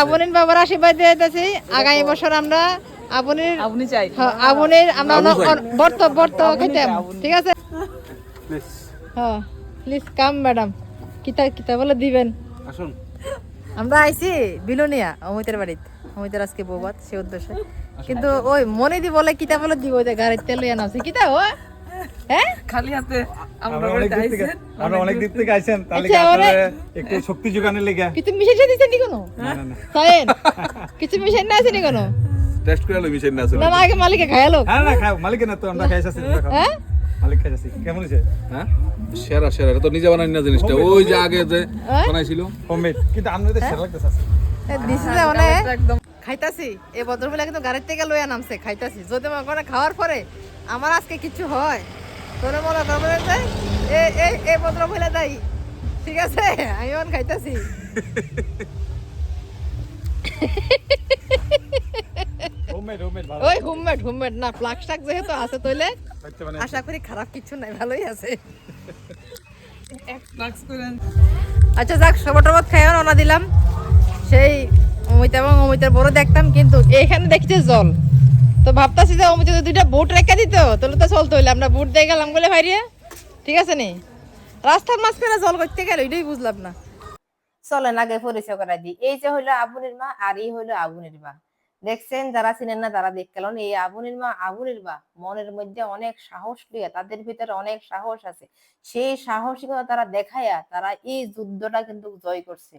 আবনের বাবার আশীর্বাদ দিয়ে দিতেছি। আগামী বছর আমরা আবনের আপনি চাই। হ্যাঁ, আবনের আমরা বর্ত বর্ত খাইতাম ঠিক আছে? প্লিজ হ্যাঁ প্লিজ কাম ম্যাডাম কিতা কিতা বলে দিবেন? আসুন। আমরা আইছি বিলোনিয়া অমিতের বাড়িতে। অমিতের আজকে বৌবাত সে উদ্দেশ্যে। কিন্তু ওই মনে দি বলে কিতা বলে দিব ওই যে গাড়ির তেল লইয়া নামছে। কিতা ও? খালি হাতে আমরা আমরা অনেক বাড়িতে থেকে আইছেন আমরা অনেক দূর থেকে। আইছেন তাহলে কি ওরে- আপনারা একটু শক্তি যোগানের লেগে? কিছু মিশাই দিছে নি কোনো? না না না। সাইন কিছু মিশাই না আছে নি কোনো? টেস্ট করে লই মিশাই না আছে না না আগে মালিকে খায়ালো হ্যাঁ না খাও মালিক না তো আমরা খাইছি হ্যাঁ? মালিক খাইছি কেমন হইছে হ্যাঁ? সেরা সেরা তো নিজে বানাই না জিনিসটা। ওই যে আগে যে হ্যাঁ? বানাইছিল। হোমমেড কিন্তু আমাদের সেরা লাগতেছে আজকে। দিছে মানে একদম। খাইতাছি। এই ভদ্রমহিলা কিন্তু গাড়ির থেকে লইয়া নামছে খাইতাছি। যদি মনে করে খাওয়ার পরে আমার আজকে কিছু হয়। তোরে মনে করব যে এই এই এই ভদ্রমহিলা দায়ী ঠিক আছে? আমি এখন খাইতাছি। ওই হোমমেড হোমমেড না প্লাক শাক যেহেতু আছে তইলে আশা করি খারাপ কিছু নাই ভালোই আছে। এক ফ্লাক্স করেন। আচ্ছা যাক সবর টবর খাইও রওনা দিলাম। সেই অমিতা এবং অমিতার বড় দেখতাম কিন্তু এখানে দেখছে জল। তো ভাবতাছি যে যদি দুইটা বুট রেখে দিত, তাহলে তো চলতে হইলে। আমরা বুট দিয়ে গেলাম বলে ভাইরিয়া ঠিক আছে নি? রাস্তার মাঝখানে জল করতে গেল এটাই বুঝলাম না। চলেন, আগে পরিচয় করা দিই। এই যে হইল আবুনির মা আর এই হইল আবুনির মা। দেখছেন যারা চিনেন না, তারা দেখ। কারণ এই আবুনির মা আবুনির মা মনের মধ্যে অনেক সাহস লিয়ে তাদের ভিতরে অনেক সাহস আছে। সেই সাহসিকতা তারা দেখাইয়া, তারা এই যুদ্ধটা কিন্তু জয় করছে।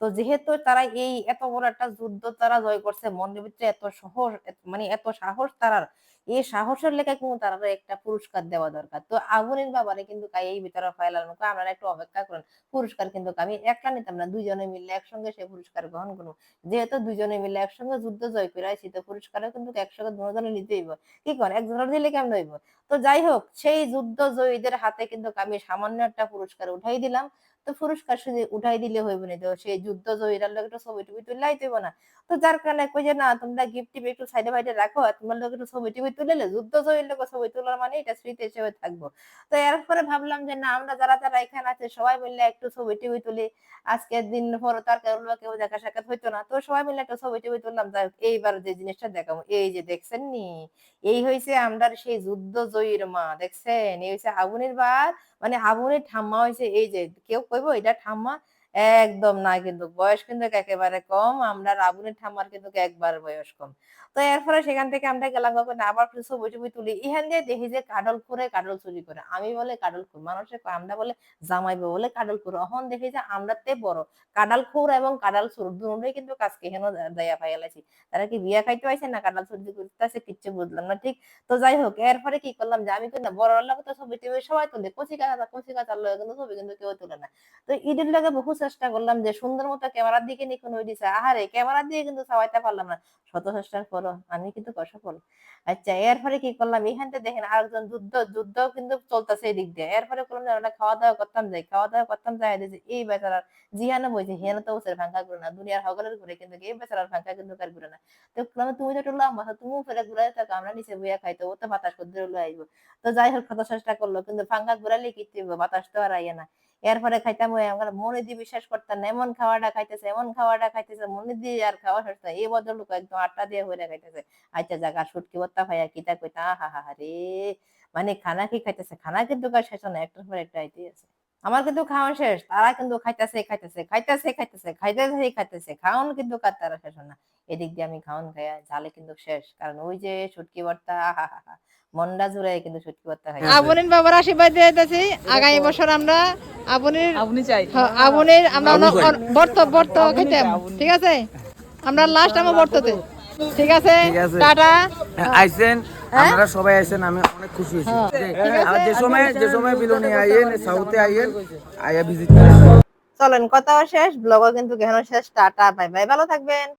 তো যেহেতু তারা এই এত বড় একটা যুদ্ধ তারা জয় করছে, মনের ভিতরে এত সাহস মানে এত সাহস তারার এই সাহসের লেখা কিন্তু তারা একটা পুরস্কার দেওয়া দরকার। তো আগুনের বাবারে কিন্তু এই ভিতরে ফেলানো আপনারা একটু অপেক্ষা করেন। পুরস্কার কিন্তু আমি একলা নিতাম না, দুইজনে মিলে একসঙ্গে সেই পুরস্কার গ্রহণ করব যেহেতু দুজনে মিলে একসঙ্গে যুদ্ধ জয় করে আইছি তো পুরস্কারও কিন্তু একসঙ্গে দুজনে নিতে হইব। কি কর একজনের দিলে কেমন হইব? তো যাই হোক, সেই যুদ্ধ জয়ীদের হাতে কিন্তু আমি সামান্য একটা পুরস্কার উঠাই দিলাম। তো পুরস্কার শুধু উঠাই দিলে হইব না, তো সেই যুদ্ধ জয়ীরার লোক একটু ছবি টবি তুললাই দেব না। তো যার কারণে কই যে না, তোমরা গিফট টিপ একটু সাইডে বাইডে রাখো, আর তোমার লোক একটু ছবি টবি তুলে যুদ্ধ জয়ীর লোক ছবি তোলার মানে এটা স্মৃতি হিসেবে থাকব। তো এরপরে ভাবলাম যে না, আমরা যারা যারা এখানে আছে সবাই মিলে একটু ছবি টবি তুলি। আজকের দিন পর তার কেউ কেউ দেখা সাক্ষাৎ হইতো না, তো সবাই মিলে একটা ছবি টবি তুললাম। যাই এইবার যে জিনিসটা দেখাবো, এই যে দেখছেন নি? এই হয়েছে আমরা সেই যুদ্ধ জয়ীর মা, দেখছেন? এই হয়েছে আগুনের বার মানে আগুনের ঠাম্মা হয়েছে এই যে কেউ কইব এটা ঠাম্মা একদম না, কিন্তু বয়স কিন্তু একেবারে কম। আমরা আগুনের ঠাম্মার কিন্তু একবার বয়স কম। তো এরপরে সেখান থেকে আমরা গেলাম কখন, আবার কিছু টবি তুলি। এখান দিয়ে দেখি যে কাডল করে কাডল চুরি করে। আমি বলে কাডল খুর মানুষে আমরা বলে জামাইবো বলে কাডল খুর অহন দেখি যে আমরা তে বড়। কাডাল খুর এবং কাডাল চুর দুটোই কিন্তু কাজকে হেন দেয়া পাইয়ালাইছি তারা কি বিয়া খাইতে আইছে না কাডাল চুরি করতেছে কিচ্ছু বুঝলাম না, ঠিক? তো যাই হোক এরপরে কি করলাম যে আমি কিন্তু বড় লোক তো ছবি টবি সবাই তুলে। কচি কাঁচা কচি কাঁচা লোক কিন্তু ছবি কিন্তু কেউ তুলে না। তো ঈদের লগে বহু চেষ্টা করলাম যে সুন্দর মতো ক্যামেরার দিকে নিখুন হয়ে দিছে। আহারে, ক্যামেরার দিয়ে কিন্তু সবাইতে পারলাম না। শত চেষ্টার পরও আমি কিন্তু অসফল আচ্ছা এরপরে কি করলাম? এখান থেকে দেখেন আরেকজন যুদ্ধ যুদ্ধ কিন্তু চলতেছে এই দিক দিয়ে। এরপরে করলাম যে আমরা খাওয়া দাওয়া করতাম যাই। খাওয়া দাওয়া করতাম যাই দিয়েছে এই বেচারার জিহানো বইছে হিয়ানো তো উসের ভাঙ্গা ঘুরে না। দুনিয়ার হগলের ঘুরে কিন্তু এই বেচারার ভাঙ্গা কিন্তু কার ঘুরে না। তো তুমি তো টুল্লাম মাথা তুমি ফেরে ঘুরে থাকো, আমরা নিচে বইয়া খাইতো ও তো বাতাস করতে আইবো। তো যাই হোক কত চেষ্টা করল, কিন্তু ভাঙ্গা ঘুরালে কি বাতাস তো আর আইয়ে না। এরপরে খাইতাম ওই আমার মনে দিয়ে বিশ্বাস করতাম এমন খাওয়াটা খাইতেছে, এমন খাওয়াটা খাইতেছে, মনে দিয়ে আর খাওয়া শেষ না। এই ভদ্রলোক একদম আটটা দিয়ে হয়ে খাইতেছে। আচ্ছা জাগা সুটকি বত্তা ভাইয়া কিতা কইতা হা হা হা রে। মানে খানা কি খাইতেছে? খানা কিন্তু শেষ না, একটার পর একটা আইতেই আছে। আমার কিন্তু খাওয়ান শেষ তারা কিন্তু খাইতেছে খাইতেছে খাইতেছে খাইতেছে খাইতেছে খাইতেছে খাওয়ান কিন্তু কার তারা শেষ না। এদিক দিয়ে আমি খাওয়ান খাইয়া ঝালে কিন্তু শেষ কারণ ওই যে সুটকি ভর্তা মন্ডা জুড়ে কিন্তু সুটকি ভর্তা খাই আবনের বাবার আশীর্বাদ দিয়ে দিতেছি আগামী বছর আমরা আবনের আপনি চাই। আবনের আমরা বর্ত বর্ত খাইতাম ঠিক আছে? আমরা লাস্ট আমার বর্ততে। ঠিক আছে? ঠিক আছে। টাটা। আইসেন। আপনারা সবাই আসেন আমি অনেক খুশি হয়েছি। আর যে সময় যে সময় বিলনি আইয়েন সাউথে আইয়েন আইয়া ভিজিট চলেন কথা শেষ ব্লগও কিন্তু কেন শেষ টাটা বাই বাই ভালো থাকবেন।